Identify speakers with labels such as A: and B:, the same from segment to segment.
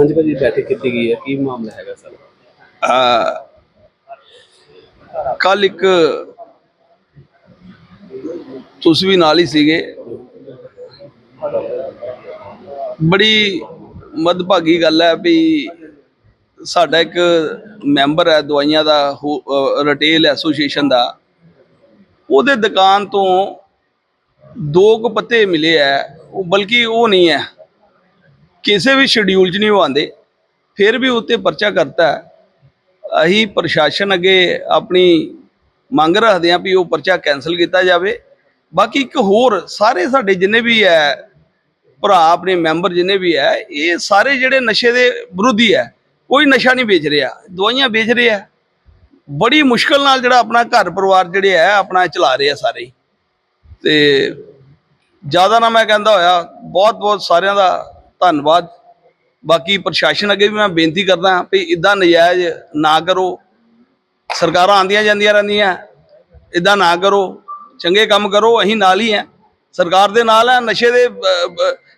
A: ਹਾਂਜੀ ਭਾਜੀ, ਬੈਠਕ ਕੀਤੀ ਗਈ ਹੈ। ਕੀ ਮਾਮਲਾ ਹੈਗਾ ਸਰ?
B: ਕੱਲ ਇੱਕ ਤੁਸੀਂ ਵੀ ਨਾਲ ਹੀ ਸੀਗੇ। ਬੜੀ ਮਦਭਾਗੀ ਗੱਲ ਹੈ ਵੀ ਸਾਡਾ ਇੱਕ ਮੈਂਬਰ ਹੈ, ਦਵਾਈਆਂ ਦਾ ਰਿਟੇਲ ਐਸੋਸੀਏਸ਼ਨ ਦਾ। ਉਹਦੇ ਦੁਕਾਨ ਤੋਂ ਦੋ ਕੁ ਪੱਤੇ ਮਿਲੇ ਐ ਉਹ ਬਲਕਿ ਉਹ ਨਹੀਂ ਹੈ। ਕਿਸੇ ਵੀ ਸ਼ਡਿਊਲ 'ਚ ਨਹੀਂ ਉਹ ਆਉਂਦੇ, ਫਿਰ ਵੀ ਉੱਤੇ ਪਰਚਾ ਕਰਤਾ ਅਸੀਂ ਪ੍ਰਸ਼ਾਸਨ ਅੱਗੇ ਆਪਣੀ ਮੰਗ ਰੱਖਦੇ ਹਾਂ ਵੀ ਉਹ ਪਰਚਾ ਕੈਨਸਲ ਕੀਤਾ ਜਾਵੇ। ਬਾਕੀ ਇੱਕ ਹੋਰ, ਸਾਰੇ ਸਾਡੇ ਜਿੰਨੇ ਵੀ ਹੈ, ਭਰਾ ਆਪਣੇ ਮੈਂਬਰ ਜਿੰਨੇ ਵੀ ਹੈ, ਇਹ ਸਾਰੇ ਜਿਹੜੇ ਨਸ਼ੇ ਦੇ ਵਿਰੋਧੀ ਹੈ, ਕੋਈ ਨਸ਼ਾ ਨਹੀਂ ਵੇਚ ਰਿਹਾ, ਦਵਾਈਆਂ ਵੇਚ ਰਿਹਾ ਬੜੀ ਮੁਸ਼ਕਲ ਨਾਲ ਜਿਹੜਾ ਆਪਣਾ ਘਰ ਪਰਿਵਾਰ ਜਿਹੜੇ ਹੈ, ਆਪਣਾ ਚਲਾ ਰਹੇ ਆ ਸਾਰੇ। ਹੀ। ਤੇ ਜ਼ਿਆਦਾ ਨਾ ਮੈਂ ਕਹਿੰਦਾ ਹੋਇਆ ਬਹੁਤ ਬਹੁਤ ਸਾਰਿਆਂ ਦਾ ਧੰਨਵਾਦ। ਬਾਕੀ ਪ੍ਰਸ਼ਾਸਨ ਅੱਗੇ ਵੀ ਮੈਂ ਬੇਨਤੀ ਕਰਦਾ ਵੀ ਇਦਾਂ ਨਜਾਇਜ਼ ਨਾ ਕਰੋ। ਸਰਕਾਰਾਂ ਆਂਦੀਆਂ ਜਾਂਦੀਆਂ ਰਹਿੰਦੀਆਂ ਇਦਾਂ ਨਾ ਕਰੋ। ਚੰਗੇ ਕੰਮ ਕਰੋ, ਅਸੀਂ ਨਾਲ ਹੀ ਆ ਸਰਕਾਰ ਦੇ ਨਾਲ ਆ, ਨਸ਼ੇ ਦੇ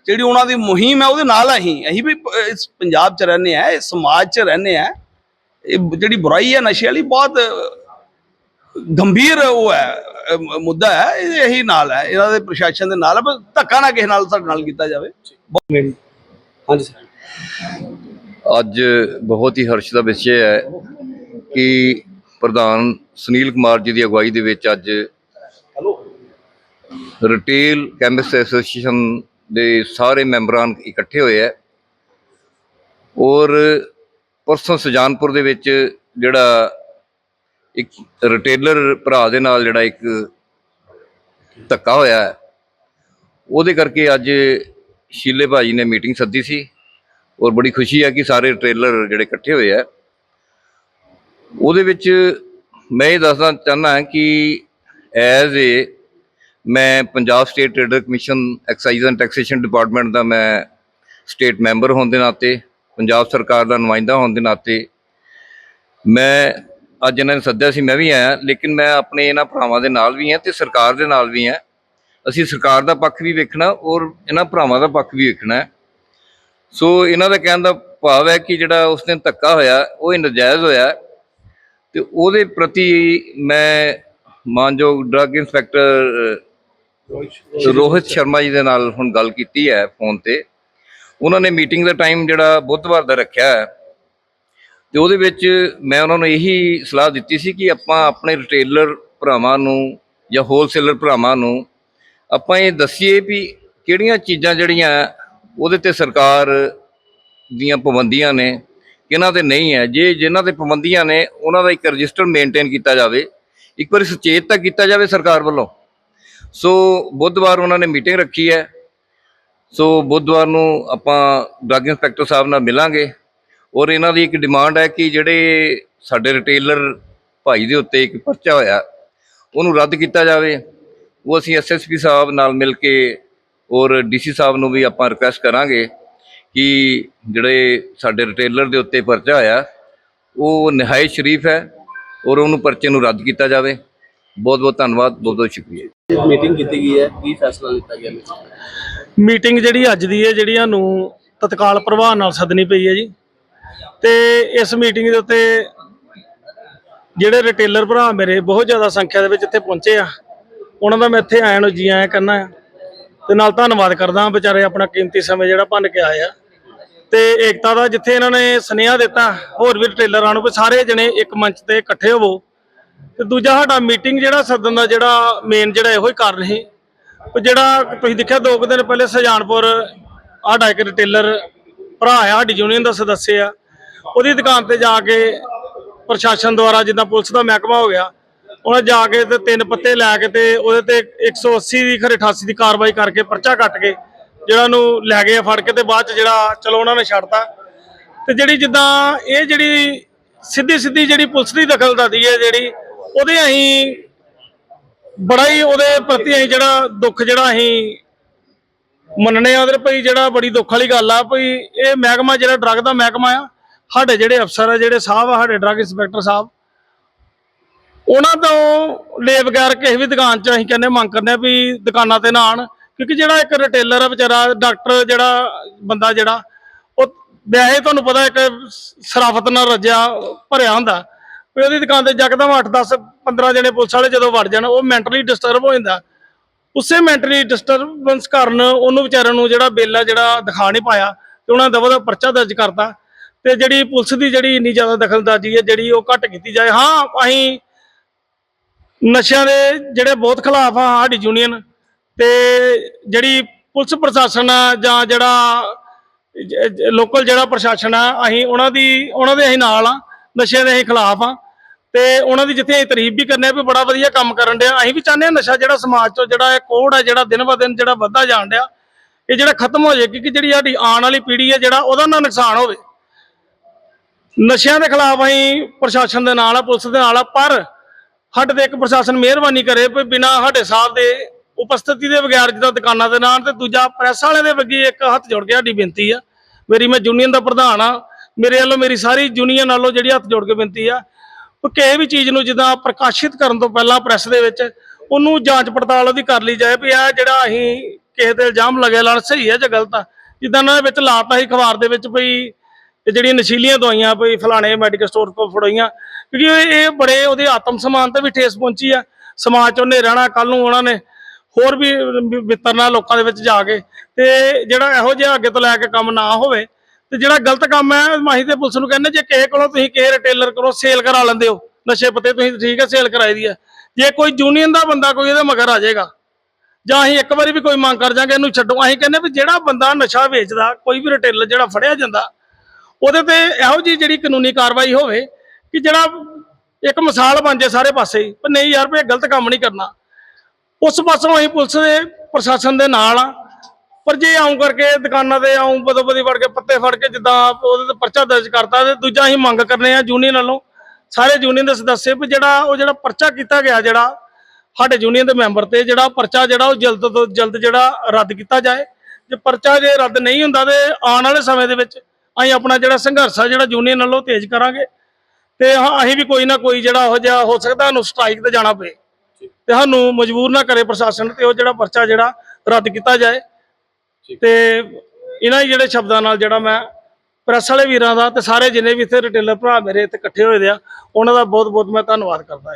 B: ਜਿਹੜੀ ਉਹਨਾਂ ਦੀ ਮੁਹਿੰਮ ਹੈ, ਉਹਦੇ ਨਾਲ ਅਸੀਂ। ਅਸੀਂ ਵੀ ਇਸ ਪੰਜਾਬ 'ਚ ਰਹਿੰਦੇ ਆ ਇਸ ਸਮਾਜ 'ਚ ਰਹਿੰਦੇ ਆ ਇਹ ਜਿਹੜੀ ਬੁਰਾਈ ਹੈ ਨਸ਼ੇ ਵਾਲੀ, ਬਹੁਤ ਗੰਭੀਰ ਉਹ ਹੈ ਮੁੱਦਾ ਹੈ। ਇਹ ਇਹੀ ਨਾਲ ਹੈ, ਇਹਨਾਂ ਦੇ ਪ੍ਰਸ਼ਾਸਨ ਦੇ ਨਾਲ ਹੈ ਬਸ ਧੱਕਾ ਨਾ ਕਿਸੇ ਨਾਲ ਸਾਡੇ ਨਾਲ ਕੀਤਾ ਜਾਵੇ।
A: ਹਾਂਜੀ ਸਰ
C: ਅੱਜ ਬਹੁਤ ਹੀ ਹਰਸ਼ ਦਾ ਵਿਸ਼ੇ ਹੈ ਕਿ ਪ੍ਰਧਾਨ ਸੁਨੀਲ ਕੁਮਾਰ ਜੀ ਦੀ ਅਗਵਾਈ ਦੇ ਵਿੱਚ ਅੱਜ ਰਿਟੇਲ ਕੈਮਿਸਟ ਐਸੋਸੀਏਸ਼ਨ ਦੇ ਸਾਰੇ ਮੈਂਬਰਾਂ ਇਕੱਠੇ ਹੋਏ ਹੈ ਔਰ ਪਰਸੋਂ ਸੁਜਾਨਪੁਰ ਦੇ ਵਿੱਚ ਜਿਹੜਾ ਇੱਕ ਰਿਟੇਲਰ ਭਰਾ ਦੇ ਨਾਲ ਜਿਹੜਾ ਇੱਕ ਧੱਕਾ ਹੋਇਆ ਉਹਦੇ ਕਰਕੇ ਅੱਜ ਸ਼ੀਲੇ ਭਾਜੀ ਨੇ ਮੀਟਿੰਗ ਸੱਦੀ ਸੀ ਔਰ ਬੜੀ ਖੁਸ਼ੀ ਹੈ ਕਿ ਸਾਰੇ ਟ੍ਰੇਲਰ ਜਿਹੜੇ ਇਕੱਠੇ ਹੋਏ ਆ। ਉਹਦੇ ਵਿੱਚ ਮੈਂ ਇਹ ਦੱਸਣਾ ਚਾਹੁੰਦਾ ਕਿ ਐਜ਼ ਏ ਮੈਂ Punjab state trader commission excise and taxation department ਦਾ ਮੈਂ ਸਟੇਟ ਮੈਂਬਰ ਹੋਣ ਦੇ ਨਾਤੇ, ਪੰਜਾਬ ਸਰਕਾਰ ਦਾ ਨੁਮਾਇੰਦਾ ਹੋਣ ਦੇ ਨਾਤੇ, ਮੈਂ ਅੱਜ ਇਹਨਾਂ ਨੇ ਸੱਦਿਆ ਸੀ, ਮੈਂ ਵੀ ਆਇਆ, ਲੇਕਿਨ ਮੈਂ ਆਪਣੇ ਇਹਨਾਂ ਭਰਾਵਾਂ ਦੇ ਨਾਲ ਵੀ ਹਾਂ ਤੇ ਸਰਕਾਰ ਦੇ ਨਾਲ ਵੀ ਹਾਂ। ਅਸੀਂ ਸਰਕਾਰ ਦਾ ਪੱਖ ਵੀ ਵੇਖਣਾ ਔਰ ਇਹਨਾਂ ਭਰਾਵਾਂ ਦਾ ਪੱਖ ਵੀ ਵੇਖਣਾ ਹੈ। ਸੋ ਇਹਨਾਂ ਦਾ ਕਹਿਣ ਦਾ ਭਾਵ ਹੈ ਕਿ ਜਿਹੜਾ ਉਸ ਦਿਨ ਧੱਕਾ ਹੋਇਆ, ਉਹ ਨਜਾਇਜ਼ ਹੋਇਆ ਤੇ ਉਹਦੇ ਪ੍ਰਤੀ ਮੈਂ ਮਾਨਯੋਗ ਡਰੱਗ ਇੰਸਪੈਕਟਰ ਰੋਹਿਤ ਸ਼ਰਮਾ ਜੀ ਦੇ ਨਾਲ ਹੁਣ ਗੱਲ ਕੀਤੀ ਹੈ ਫੋਨ ਤੇ। ਉਹਨਾਂ ਨੇ ਮੀਟਿੰਗ ਦਾ ਟਾਈਮ ਜਿਹੜਾ ਬੁੱਧਵਾਰ ਦਾ ਰੱਖਿਆ ਹੈ। ਤੇ ਉਹਦੇ ਵਿੱਚ ਮੈਂ ਉਹਨਾਂ ਨੂੰ ਇਹੀ ਸਲਾਹ ਦਿੱਤੀ ਸੀ ਕਿ ਆਪਾਂ ਆਪਣੇ ਰਿਟੇਲਰ ਭਰਾਵਾਂ ਨੂੰ ਜਾਂ ਹੋਲਸੇਲਰ ਭਰਾਵਾਂ ਨੂੰ ਆਪਾਂ ਇਹ ਦੱਸੀਏ ਵੀ ਕਿਹੜੀਆਂ ਚੀਜ਼ਾਂ ਜਿਹੜੀਆਂ ਉਹਦੇ ਤੇ ਸਰਕਾਰ ਦੀਆਂ ਪਾਬੰਦੀਆਂ ਨੇ, ਕਿਹਨਾਂ ਤੇ ਨਹੀਂ ਹੈ। ਜੇ ਜਿਨ੍ਹਾਂ ਤੇ ਪਾਬੰਦੀਆਂ ਨੇ, ਉਹਨਾਂ ਦਾ ਇੱਕ ਰਜਿਸਟਰ ਮੇਨਟੇਨ ਕੀਤਾ ਜਾਵੇ। ਇੱਕ ਵਾਰੀ ਸੁਚੇਤ ਤਾਂ ਕੀਤਾ ਜਾਵੇ ਸਰਕਾਰ ਵੱਲੋਂ। ਸੋ ਬੁੱਧਵਾਰ ਉਹਨਾਂ ਨੇ ਮੀਟਿੰਗ ਰੱਖੀ ਹੈ। ਸੋ ਬੁੱਧਵਾਰ ਨੂੰ ਆਪਾਂ ਡਰੱਗ ਇੰਸਪੈਕਟਰ ਸਾਹਿਬ ਨਾਲ ਮਿਲਾਂਗੇ। ਔਰ ਇਹਨਾਂ ਦੀ ਇੱਕ ਡਿਮਾਂਡ ਹੈ ਕਿ ਜਿਹੜੇ ਸਾਡੇ ਰਿਟੇਲਰ ਭਾਈ ਦੇ ਉੱਤੇ ਇੱਕ ਪਰਚਾ ਹੋਇਆ, ਉਹਨੂੰ ਰੱਦ ਕੀਤਾ ਜਾਵੇ। ਉਹ ਅਸੀਂ ਐਸਐਸਪੀ ਸਾਹਿਬ ਨਾਲ ਮਿਲ ਕੇ ਔਰ ਡੀਸੀ ਸਾਹਿਬ ਨੂੰ ਵੀ ਆਪਾਂ ਰਿਕੁਐਸਟ ਕਰਾਂਗੇ ਕਿ ਜਿਹੜੇ ਸਾਡੇ ਰਿਟੇਲਰ ਦੇ ਉੱਤੇ ਪਰਚਾ ਹੋਇਆ ਉਹ ਨਿਹਾਇਤ ਸ਼ਰੀਫ ਹੈ ਔਰ ਉਹਨੂੰ ਪਰਚੇ ਨੂੰ ਰੱਦ ਕੀਤਾ ਜਾਵੇ। ਬਹੁਤ ਬਹੁਤ ਧੰਨਵਾਦ ਬਹੁਤ ਬਹੁਤ ਸ਼ੁਕਰੀਆ
A: ਮੀਟਿੰਗ ਕੀਤੀ ਗਈ ਹੈ ਕੀ ਫੈਸਲਾ ਲਿੱਤਾ ਗਿਆ?
D: ਮੀਟਿੰਗ ਜਿਹੜੀ ਅੱਜ ਦੀ ਹੈ ਜਿਹੜੀਆਂ ਨੂੰ ਤਤਕਾਲ ਪ੍ਰਭਾਵ ਨਾਲ ਸੱਦਣੀ ਪਈ ਹੈ ਜੀ। ਤੇ ਇਸ ਮੀਟਿੰਗ ਦੇ ਉੱਤੇ ਜਿਹੜੇ ਰਿਟੇਲਰ ਭਰਾ ਮੇਰੇ ਬਹੁਤ ਜ਼ਿਆਦਾ ਸੰਖਿਆ ਦੇ ਵਿੱਚ ਇੱਥੇ ਪਹੁੰਚੇ ਆ। ਉਹਨਾਂ ਦਾ ਮੈਂ ਇੱਥੇ ਆਇਆ ਨੂੰ ਜੀ ਆਇਆ ਕਰਨਾ ਆ। ਤੇ ਨਾਲ ਧੰਨਵਾਦ ਕਰਦਾ ਵਿਚਾਰੇ ਆਪਣਾ ਕੀਮਤੀ ਸਮੇਂ ਜਿਹੜਾ ਭੰਨ ਕੇ ਆਏ ਆ। ਤੇ ਏਕਤਾ ਦਾ ਜਿੱਥੇ ਇਹਨਾਂ ਨੇ ਸੁਨੇਹਾ ਦਿੱਤਾ, ਹੋਰ ਵੀ ਰਿਟੇਲਰਾਂ ਨੂੰ ਵੀ ਸਾਰੇ ਜਣੇ ਇੱਕ ਮੰਚ ਤੇ ਇਕੱਠੇ ਹੋਵੋ। ਤੇ ਦੂਜਾ ਸਾਡਾ ਮੀਟਿੰਗ ਜਿਹੜਾ ਸੱਦਣ ਦਾ ਜਿਹੜਾ ਮੇਨ ਜਿਹੜਾ ਇਹੋ ਹੀ ਕਾਰਨ ਸੀ। ਉਹ ਜਿਹੜਾ ਤੁਸੀਂ ਦੇਖਿਆ ਦੋ ਕੁ ਦਿਨ ਪਹਿਲੇ ਸਜਾਨਪੁਰ, ਸਾਡਾ ਇੱਕ ਰਿਟੇਲਰ ਭਰਾ ਆ, ਸਾਡੀ ਯੂਨੀਅਨ ਦਾ ਸਦੱਸਿਆ ਆ। ਉਹਦੀ ਦੁਕਾਨ ਤੇ ਜਾ ਕੇ ਪ੍ਰਸ਼ਾਸਨ ਦੁਆਰਾ ਜਿੱਦਾਂ ਪੁਲਿਸ ਦਾ ਮਹਿਕਮਾ ਹੋ ਗਿਆ ਉਹਨਾਂ ਜਾ ਕੇ ਤੇ ਤਿੰਨ ਪੱਤੇ ਲੈ ਕੇ ਤੇ ਉਹਦੇ ਤੇ 180 ਦੀ ਖਰੇ 88 ਦੀ ਕਾਰਵਾਈ ਕਰਕੇ ਪਰਚਾ ਕੱਟ ਕੇ ਜਿਹੜਾ ਨੂੰ ਲੈ ਗਏ ਫੜ ਕੇ ਤੇ ਬਾਅਦ ਚ ਜਿਹੜਾ ਚਲੋ ਉਹਨਾਂ ਨੇ ਛੱਡਤਾ। ਤੇ ਜਿਹੜੀ ਜਿੱਦਾਂ ਇਹ ਜਿਹੜੀ ਸਿੱਧੀ ਸਿੱਧੀ ਜਿਹੜੀ ਪੁਲਿਸ ਦੀ ਦਖਲਅੰਦਾਜ਼ੀ ਹੈ ਜਿਹੜੀ, ਉਹਦੇ ਅਸੀਂ ਬੜਾ ਹੀ ਉਹਦੇ ਪ੍ਰਤੀ ਅਸੀਂ ਜਿਹੜਾ ਦੁੱਖ ਜਿਹੜਾ ਅਸੀਂ ਮੰਨਣੇ ਆ ਉਹਦੇ ਭਈ ਜਿਹੜਾ ਬੜੀ ਦੁੱਖ ਵਾਲੀ ਗੱਲ ਆ ਭਈ ਇਹ ਮਹਿਕਮਾ ਜਿਹੜਾ ਡਰੱਗ ਦਾ ਮਹਿਕਮਾ ਆ, ਸਾਡੇ ਜਿਹੜੇ ਅਫਸਰ ਆ, ਜਿਹੜੇ ਸਾਹਿਬ ਆ, ਸਾਡੇ ਡਰੱਗ ਇੰਸਪੈਕਟਰ ਸਾਹਿਬ ਉਹਨਾਂ ਤੋਂ ਲੈ ਬਗੈਰ ਕਿਸੇ ਵੀ ਦੁਕਾਨ 'ਚ ਅਸੀਂ ਕਹਿੰਦੇ ਮੰਗ ਕਰਦੇ ਆ ਵੀ ਦੁਕਾਨਾਂ ਤੇ ਨਾ ਆਣ ਕਿਉਂਕਿ ਜਿਹੜਾ ਇੱਕ ਰਿਟੇਲਰ ਆ ਵਿਚਾਰਾ ਡਾਕਟਰ ਜਿਹੜਾ ਬੰਦਾ ਜਿਹੜਾ, ਉਹ ਵੈਸੇ ਤੁਹਾਨੂੰ ਪਤਾ ਇੱਕ ਸਰਾਫਤ ਨਾਲ ਰੱਜਿਆ, ਭਰਿਆ ਹੁੰਦਾ। ਵੀ ਉਹਦੀ ਦੁਕਾਨ ਤੇ ਜਕਦਮ 8 10 15 ਜਣੇ ਪੁਲਿਸ ਵਾਲੇ ਜਦੋਂ ਵੜ ਜਾਣ, ਉਹ ਮੈਂਟਲੀ ਡਿਸਟਰਬ ਹੋ ਜਾਂਦਾ। ਉਸੇ ਮੈਂਟਲੀ ਡਿਸਟਰਬੈਂਸ ਕਾਰਨ ਉਹਨੂੰ ਵਿਚਾਰਿਆਂ ਨੂੰ ਜਿਹੜਾ ਬਿੱਲ ਆ, ਜਿਹੜਾ ਦਿਖਾ ਨਹੀਂ ਪਾਇਆ, ਤੇ ਉਹਨਾਂ ਦਵਾ ਦਾ ਪਰਚਾ ਦਰਜ ਕਰਤਾ। ਤੇ ਜਿਹੜੀ ਪੁਲਿਸ ਦੀ ਜਿਹੜੀ ਇੰਨੀ ਜ਼ਿਆਦਾ ਦਖਲਅੰਦਾਜ਼ੀ ਹੈ ਜਿਹੜੀ ਉਹ ਘੱਟ ਕੀਤੀ ਜਾਏ, ਹਾਂ, ਅਸੀਂ ਨਸ਼ਿਆਂ ਦੇ ਜਿਹੜੇ ਬਹੁਤ ਖਿਲਾਫ ਆ ਸਾਡੀ ਯੂਨੀਅਨ ਤੇ ਜਿਹੜੀ ਪੁਲਿਸ ਪ੍ਰਸ਼ਾਸਨ ਆ ਜਾਂ ਜਿਹੜਾ ਲੋਕਲ ਜਿਹੜਾ ਪ੍ਰਸ਼ਾਸਨ ਆ, ਅਸੀਂ ਉਹਨਾਂ ਦੀ, ਉਹਨਾਂ ਦੇ ਅਸੀਂ ਨਾਲ ਆ, ਨਸ਼ਿਆਂ ਦੇ ਅਸੀਂ ਖਿਲਾਫ ਆ। ਤੇ ਉਹਨਾਂ ਦੀ ਜਿੱਥੇ ਅਸੀਂ ਤਾਰੀਫ ਵੀ ਕਰਨੇ ਆ ਵੀ ਬੜਾ ਵਧੀਆ ਕੰਮ ਕਰਨ ਡਿਆ। ਅਸੀਂ ਵੀ ਚਾਹੁੰਦੇ ਹਾਂ ਨਸ਼ਾ ਜਿਹੜਾ ਸਮਾਜ ਤੋਂ ਜਿਹੜਾ ਇਹ ਕੋੜ ਆ, ਜਿਹੜਾ ਦਿਨ ਬ ਦਿਨ ਜਿਹੜਾ ਵੱਧਦਾ ਜਾਣ ਡਿਆ, ਇਹ ਜਿਹੜਾ ਖਤਮ ਹੋ ਜਾਏ ਕਿ ਜਿਹੜੀ ਸਾਡੀ ਆਉਣ ਵਾਲੀ ਪੀੜ੍ਹੀ ਹੈ ਜਿਹੜਾ ਉਹਦਾ ਨਾ ਨੁਕਸਾਨ ਹੋਵੇ। ਨਸ਼ਿਆਂ ਦੇ ਖਿਲਾਫ ਅਸੀਂ ਪ੍ਰਸ਼ਾਸਨ ਦੇ ਨਾਲ ਆ, ਪੁਲਿਸ ਦੇ ਨਾਲ ਆ, ਪਰ ਸਾਡੇ ਤੇ ਇੱਕ ਪ੍ਰਸ਼ਾਸਨ ਮਿਹਰਬਾਨੀ ਕਰੇ ਵੀ ਬਿਨਾ ਸਾਡੇ ਸਾਹਿਬ ਦੇ ਉਪਸਥਿਤੀ ਦੇ ਬਗੈਰ ਜਿੱਦਾਂ ਦੁਕਾਨਾਂ ਦੇ ਨਾਲ ਤੇ ਦੂਜਾ ਪ੍ਰੈਸ ਵਾਲਿਆਂ ਦੇ ਵੱਗੇ ਇੱਕ ਹੱਥ ਜੋੜ ਕੇ ਸਾਡੀ ਬੇਨਤੀ ਆ। ਮੇਰੀ ਮੈਂ ਯੂਨੀਅਨ ਦਾ ਪ੍ਰਧਾਨ ਆ। ਮੇਰੇ ਵੱਲੋਂ ਮੇਰੀ ਸਾਰੀ ਯੂਨੀਅਨ ਵੱਲੋਂ ਜਿਹੜੀ ਹੱਥ ਜੋੜ ਕੇ ਬੇਨਤੀ ਆ ਉਹ ਕਿਸੇ ਵੀ ਚੀਜ਼ ਨੂੰ ਜਿੱਦਾਂ ਪ੍ਰਕਾਸ਼ਿਤ ਕਰਨ ਤੋਂ ਪਹਿਲਾਂ ਪ੍ਰੈਸ ਦੇ ਵਿੱਚ ਉਹਨੂੰ ਜਾਂਚ ਪੜਤਾਲ ਉਹਦੀ ਕਰ ਲਈ ਜਾਏ ਵੀ ਇਹ ਜਿਹੜਾ ਅਸੀਂ ਕਿਸੇ ਤੇ ਇਲਜ਼ਾਮ ਲਗੇ ਲਾਣ ਸਹੀ ਹੈ ਜਾਂ ਗਲਤ ਆ। ਜਿੱਦਾਂ ਉਹਨਾਂ ਦੇ ਵਿੱਚ ਲਾਤਾ ਸੀ ਅਖਬਾਰ ਦੇ ਵਿੱਚ ਭਈ ਤੇ ਜਿਹੜੀਆਂ ਨਸ਼ੀਲੀਆਂ ਦਵਾਈਆਂ ਭਈ ਫਲਾਣੇ ਮੈਡੀਕਲ ਸਟੋਰ ਤੋਂ ਫੜਾਈਆਂ, ਕਿਉਂਕਿ ਇਹ ਬੜੇ ਉਹਦੇ ਆਤਮ ਸਮਾਨ ਤੇ ਵੀ ਠੇਸ ਪਹੁੰਚੀ ਆ। ਸਮਾਜ ਚ ਉਹਨੇ ਰਹਿਣਾ ਕੱਲ ਨੂੰ ਉਹਨਾਂ ਨੇ ਹੋਰ ਵੀ ਵਿਤਰਨਾ ਲੋਕਾਂ ਦੇ ਵਿੱਚ ਜਾ ਕੇ। ਤੇ ਜਿਹੜਾ ਇਹੋ ਜਿਹਾ ਅੱਗੇ ਤੋਂ ਲੈ ਕੇ ਕੰਮ ਨਾ ਹੋਵੇ, ਤੇ ਜਿਹੜਾ ਗਲਤ ਕੰਮ ਹੈ, ਮਾਹੀ ਤੇ ਪੁਲਿਸ ਨੂੰ ਕਹਿੰਦੇ, ਜੇ ਕਿਸੇ ਕੋਲੋਂ ਤੁਸੀਂ ਕਿਸੇ ਰਿਟੇਲਰ ਕੋਲੋਂ ਸੇਲ ਕਰਾ ਲੈਂਦੇ ਹੋ, ਨਸ਼ੇ ਪੱਤੇ ਤੁਸੀਂ ਠੀਕ ਹੈ ਸੇਲ ਕਰਾਈ ਦੀ ਹੈ। ਜੇ ਕੋਈ ਯੂਨੀਅਨ ਦਾ ਬੰਦਾ ਕੋਈ ਇਹਦੇ ਮਗਰ ਆ ਜਾਏਗਾ, ਜਾਂ ਅਸੀਂ ਇੱਕ ਵਾਰੀ ਵੀ ਕੋਈ ਮੰਗ ਕਰ ਜਾਾਂਗੇ ਇਹਨੂੰ ਛੱਡੋ। ਅਸੀਂ ਕਹਿੰਦੇ ਵੀ ਜਿਹੜਾ ਬੰਦਾ ਨਸ਼ਾ ਵੇਚਦਾ, ਕੋਈ ਵੀ ਰਿਟੇਲਰ ਜਿਹੜਾ ਫੜਿਆ ਜਾਂਦਾ ਉਹਦੇ ਤੇ ਇਹੋ ਜੀ ਜਿਹੜੀ ਕਾਨੂੰਨੀ ਕਾਰਵਾਈ ਹੋਵੇ ਕਿ ਜਿਹੜਾ ਇੱਕ ਮਿਸਾਲ ਬਣ ਜਾਏ ਸਾਰੇ ਪਾਸੇ ਪਰ ਨਹੀਂ ਯਾਰ ਵੀ ਇਹ ਗਲਤ ਕੰਮ ਨਹੀਂ ਕਰਨਾ। ਉਸ ਪਾਸੋਂ ਅਸੀਂ ਪੁਲਿਸ ਦੇ ਪ੍ਰਸ਼ਾਸਨ ਦੇ ਨਾਲ ਆ। ਪਰ ਜੇ ਆਉਂ ਕਰਕੇ ਦੁਕਾਨਾਂ ਤੇ ਆਉਂ, ਬਦੋ ਬਦੀ ਵੜ ਕੇ, ਪੱਤੇ ਫੜ ਕੇ ਜਿੱਦਾਂ ਉਹਦੇ ਤੇ ਪਰਚਾ ਦਰਜ ਕਰਤਾ ਤੇ ਦੂਜਾ ਅਸੀਂ ਮੰਗ ਕਰਨੇ ਆ ਯੂਨੀਅਨ ਵੱਲੋਂ, ਸਾਰੇ ਯੂਨੀਅਨ ਦੇ ਸਦੱਸੇ ਵੀ ਜਿਹੜਾ ਉਹ ਜਿਹੜਾ ਪਰਚਾ ਕੀਤਾ ਗਿਆ ਜਿਹੜਾ, ਸਾਡੇ ਯੂਨੀਅਨ ਦੇ ਮੈਂਬਰ ਤੇ ਜਿਹੜਾ ਪਰਚਾ ਜਿਹੜਾ ਉਹ ਜਲਦ ਤੋਂ ਜਲਦ ਜਿਹੜਾ ਰੱਦ ਕੀਤਾ ਜਾਏ। ਜੇ ਪਰਚਾ ਜੇ ਰੱਦ ਨਹੀਂ ਹੁੰਦਾ ਤੇ ਆਉਣ ਵਾਲੇ ਸਮੇਂ ਦੇ ਵਿੱਚ ਅਸੀਂ ਆਪਣਾ ਜਿਹੜਾ ਸੰਘਰਸ਼ ਆ ਜਿਹੜਾ ਯੂਨੀਅਨ ਵੱਲੋਂ ਤੇਜ਼ ਕਰਾਂਗੇ। ਤੇ ਹਾਂ ਅਸੀਂ ਵੀ ਕੋਈ ਨਾ ਕੋਈ ਜਿਹੜਾ ਉਹ ਜਿਹਾ ਹੋ ਸਕਦਾ ਸਾਨੂੰ ਸਟ੍ਰਾਈਕ ਤੇ ਜਾਣਾ ਪਏ। ਤੇ ਸਾਨੂੰ ਮਜਬੂਰ ਨਾ ਕਰੇ ਪ੍ਰਸ਼ਾਸਨ ਤੇ ਉਹ ਜਿਹੜਾ ਪਰਚਾ ਜਿਹੜਾ ਰੱਦ ਕੀਤਾ ਜਾਏ। ਤੇ ਇਹਨਾਂ ਹੀ ਜਿਹੜੇ ਸ਼ਬਦਾਂ ਨਾਲ ਜਿਹੜਾ ਮੈਂ ਪ੍ਰੈਸ ਵਾਲੇ ਵੀਰਾਂ ਦਾ ਤੇ ਸਾਰੇ ਜਿੰਨੇ ਵੀ ਇੱਥੇ ਰਿਟੇਲਰ ਭਰਾ ਮੇਰੇ ਇੱਥੇ ਇਕੱਠੇ ਹੋਏ ਦੇ ਆ ਉਹਨਾਂ ਦਾ ਬਹੁਤ ਬਹੁਤ ਮੈਂ ਧੰਨਵਾਦ ਕਰਦਾ।